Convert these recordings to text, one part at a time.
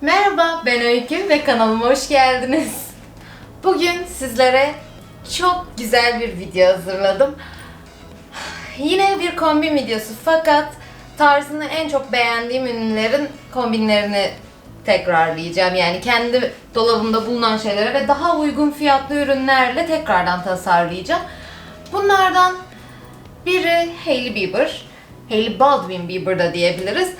Merhaba, ben Öykü ve kanalıma hoş geldiniz. Bugün sizlere çok güzel bir video hazırladım. Yine bir kombin videosu fakat tarzını en çok beğendiğim ürünlerin kombinlerini tekrarlayacağım. Yani kendi dolabımda bulunan şeylere ve daha uygun fiyatlı ürünlerle tekrardan tasarlayacağım. Bunlardan biri Hailey Bieber. Hailey Baldwin Bieber da diyebiliriz.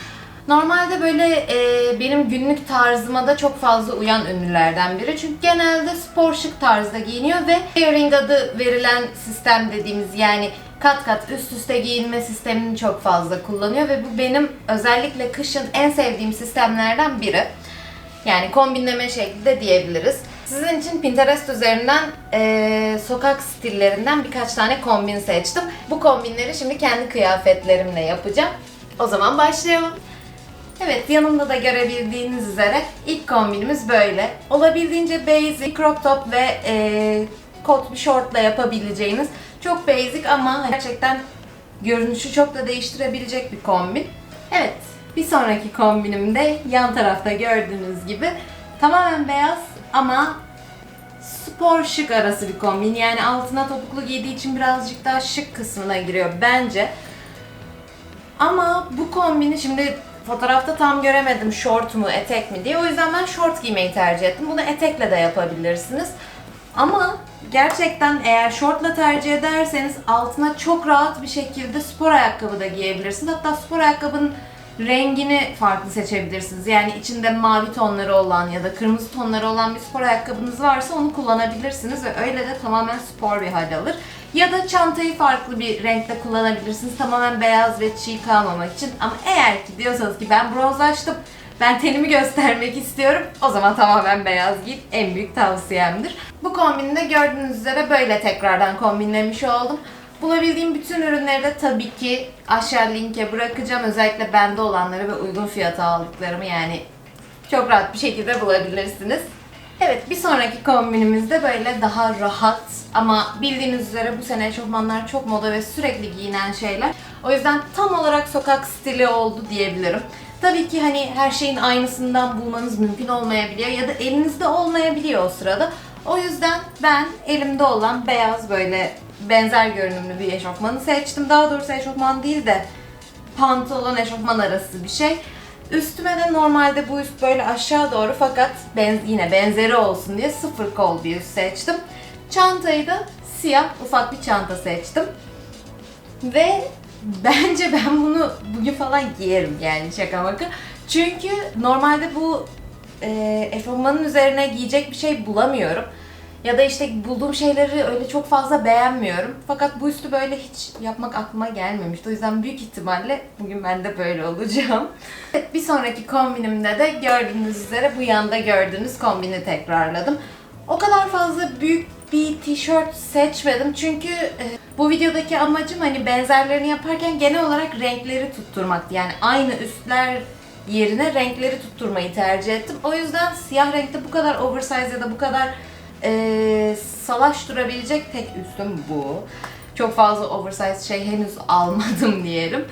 Normalde böyle e, benim günlük tarzıma da çok fazla uyan ünlülerden biri. Çünkü genelde spor şık tarzda giyiniyor ve layering adı verilen sistem dediğimiz yani kat kat üst üste giyinme sistemini çok fazla kullanıyor ve bu benim özellikle kışın en sevdiğim sistemlerden biri. Yani kombinleme şekli de diyebiliriz. Sizin için Pinterest üzerinden eee, sokak stillerinden birkaç tane kombin seçtim. Bu kombinleri şimdi kendi kıyafetlerimle yapacağım. O zaman başlayalım. Evet yanımda da görebildiğiniz üzere ilk kombinimiz böyle. Olabildiğince basic crop top ve eee kot bir shortla yapabileceğiniz çok basic ama gerçekten görünüşü çok da değiştirebilecek bir kombin. Evet bir sonraki kombinimde yan tarafta gördüğünüz gibi tamamen beyaz ama spor şık arası bir kombin. Yani altına topuklu giydiği için birazcık daha şık kısmına giriyor bence. Ama bu kombini şimdi fotoğrafta tam göremedim short mu etek mi diye. O yüzden ben short giymeyi tercih ettim. Bunu etekle de yapabilirsiniz. Ama gerçekten eğer şortla tercih ederseniz altına çok rahat bir şekilde spor ayakkabı da giyebilirsiniz. Hatta spor ayakkabının rengini farklı seçebilirsiniz. Yani içinde mavi tonları olan ya da kırmızı tonları olan bir spor ayakkabınız varsa onu kullanabilirsiniz ve öyle de tamamen spor bir hal alır. Ya da çantayı farklı bir renkte kullanabilirsiniz. Tamamen beyaz ve çiğ kalmamak için. Ama eğer ki diyorsanız ki ben bronzlaştım, ben tenimi göstermek istiyorum. O zaman tamamen beyaz giyin. En büyük tavsiyemdir. Bu kombini de gördüğünüz üzere böyle tekrardan kombinlemiş oldum. Bulabildiğim bütün ürünleri de tabii ki aşağı linke bırakacağım. Özellikle bende olanları ve uygun fiyata aldıklarımı yani çok rahat bir şekilde bulabilirsiniz. Evet bir sonraki kombinimizde böyle daha rahat ama bildiğiniz üzere bu sene eşofmanlar çok moda ve sürekli giyinen şeyler. O yüzden tam olarak sokak stili oldu diyebilirim. Tabii ki hani her şeyin aynısından bulmanız mümkün olmayabiliyor ya da elinizde olmayabiliyor o sırada. O yüzden ben elimde olan beyaz böyle benzer görünümlü bir eşofmanı seçtim. Daha doğrusu eşofman değil de pantolon eşofman arası bir şey. Üstüme de normalde bu üst böyle aşağı doğru fakat ben, yine benzeri olsun diye sıfır kol bir üst seçtim. Çantayı da siyah ufak bir çanta seçtim. Ve bence ben bunu bugün falan giyerim yani şaka maka. Çünkü normalde bu e, eşofmanın üzerine giyecek bir şey bulamıyorum. Ya da işte bulduğum şeyleri öyle çok fazla beğenmiyorum. Fakat bu üstü böyle hiç yapmak aklıma gelmemişti. O yüzden büyük ihtimalle bugün ben de böyle olacağım. Evet, bir sonraki kombinimde de gördüğünüz üzere bu yanda gördüğünüz kombini tekrarladım. O kadar fazla büyük bir tişört seçmedim çünkü e, bu videodaki amacım hani benzerlerini yaparken genel olarak renkleri tutturmaktı. Yani aynı üstler yerine renkleri tutturmayı tercih ettim. O yüzden siyah renkte bu kadar oversize ya da bu kadar e, salaş durabilecek tek üstüm bu. Çok fazla oversize şey henüz almadım diyelim.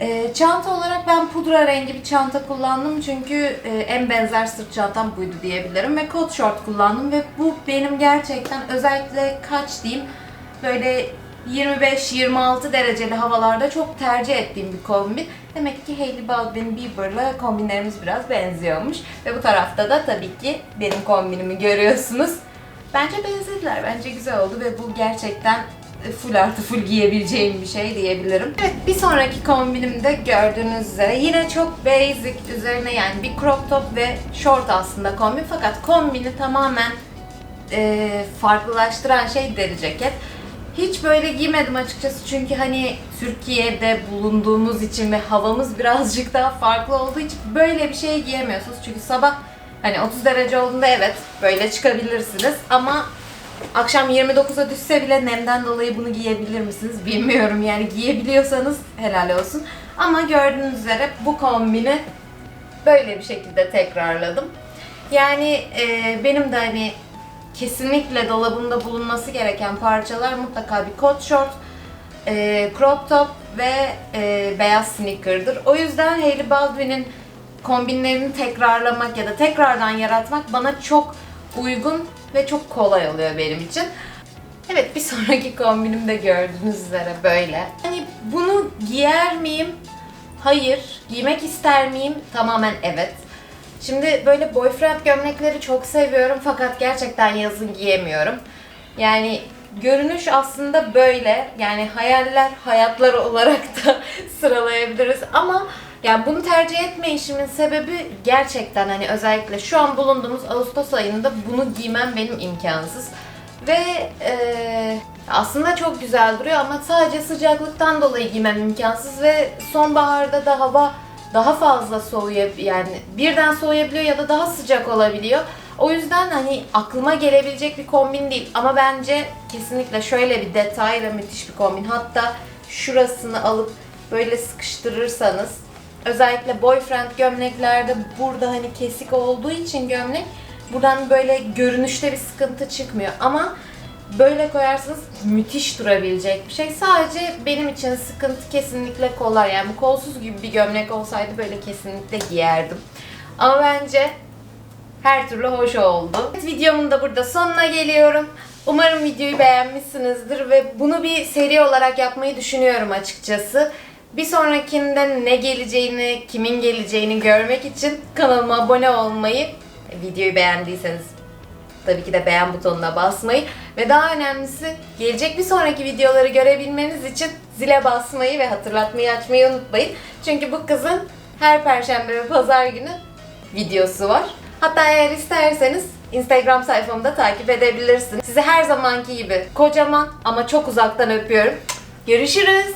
E, çanta olarak ben pudra rengi bir çanta kullandım çünkü e, en benzer sırt çantam buydu diyebilirim ve kot short kullandım ve bu benim gerçekten özellikle kaç diyeyim böyle 25-26 dereceli havalarda çok tercih ettiğim bir kombin. Demek ki Hailey Baldwin Bieber'la kombinlerimiz biraz benziyormuş. Ve bu tarafta da tabii ki benim kombinimi görüyorsunuz. Bence benzediler. Bence güzel oldu ve bu gerçekten full artı full giyebileceğim bir şey diyebilirim. Evet bir sonraki kombinimde gördüğünüz üzere yine çok basic üzerine yani bir crop top ve short aslında kombin fakat kombini tamamen e, farklılaştıran şey deri ceket. Hiç böyle giymedim açıkçası çünkü hani Türkiye'de bulunduğumuz için ve havamız birazcık daha farklı olduğu için böyle bir şey giyemiyorsunuz. Çünkü sabah hani 30 derece olduğunda evet böyle çıkabilirsiniz ama akşam 29'a düşse bile nemden dolayı bunu giyebilir misiniz bilmiyorum. Yani giyebiliyorsanız helal olsun. Ama gördüğünüz üzere bu kombini böyle bir şekilde tekrarladım. Yani e, benim de hani kesinlikle dolabımda bulunması gereken parçalar mutlaka bir kot short, e, crop top ve e, beyaz sneaker'dır. O yüzden Hailey Baldwin'in kombinlerini tekrarlamak ya da tekrardan yaratmak bana çok uygun ve çok kolay oluyor benim için. Evet bir sonraki kombinim de gördüğünüz üzere böyle. Hani bunu giyer miyim? Hayır. Giymek ister miyim? Tamamen evet. Şimdi böyle boyfriend gömlekleri çok seviyorum fakat gerçekten yazın giyemiyorum. Yani görünüş aslında böyle. Yani hayaller hayatlar olarak da sıralayabiliriz ama yani bunu tercih etme işimin sebebi gerçekten hani özellikle şu an bulunduğumuz Ağustos ayında bunu giymem benim imkansız. Ve eee, aslında çok güzel duruyor ama sadece sıcaklıktan dolayı giymem imkansız ve sonbaharda da hava daha fazla soğuyup yani birden soğuyabiliyor ya da daha sıcak olabiliyor. O yüzden hani aklıma gelebilecek bir kombin değil ama bence kesinlikle şöyle bir detay ve müthiş bir kombin. Hatta şurasını alıp böyle sıkıştırırsanız özellikle boyfriend gömleklerde burada hani kesik olduğu için gömlek buradan böyle görünüşte bir sıkıntı çıkmıyor ama böyle koyarsanız müthiş durabilecek bir şey. Sadece benim için sıkıntı kesinlikle kollar. Yani bu kolsuz gibi bir gömlek olsaydı böyle kesinlikle giyerdim. Ama bence her türlü hoş oldu. Videomun da burada sonuna geliyorum. Umarım videoyu beğenmişsinizdir ve bunu bir seri olarak yapmayı düşünüyorum açıkçası. Bir sonrakinde ne geleceğini, kimin geleceğini görmek için kanalıma abone olmayı, videoyu beğendiyseniz tabii ki de beğen butonuna basmayı ve daha önemlisi gelecek bir sonraki videoları görebilmeniz için zile basmayı ve hatırlatmayı açmayı unutmayın. Çünkü bu kızın her perşembe ve pazar günü videosu var. Hatta eğer isterseniz Instagram sayfamda takip edebilirsiniz. Sizi her zamanki gibi kocaman ama çok uzaktan öpüyorum. Görüşürüz.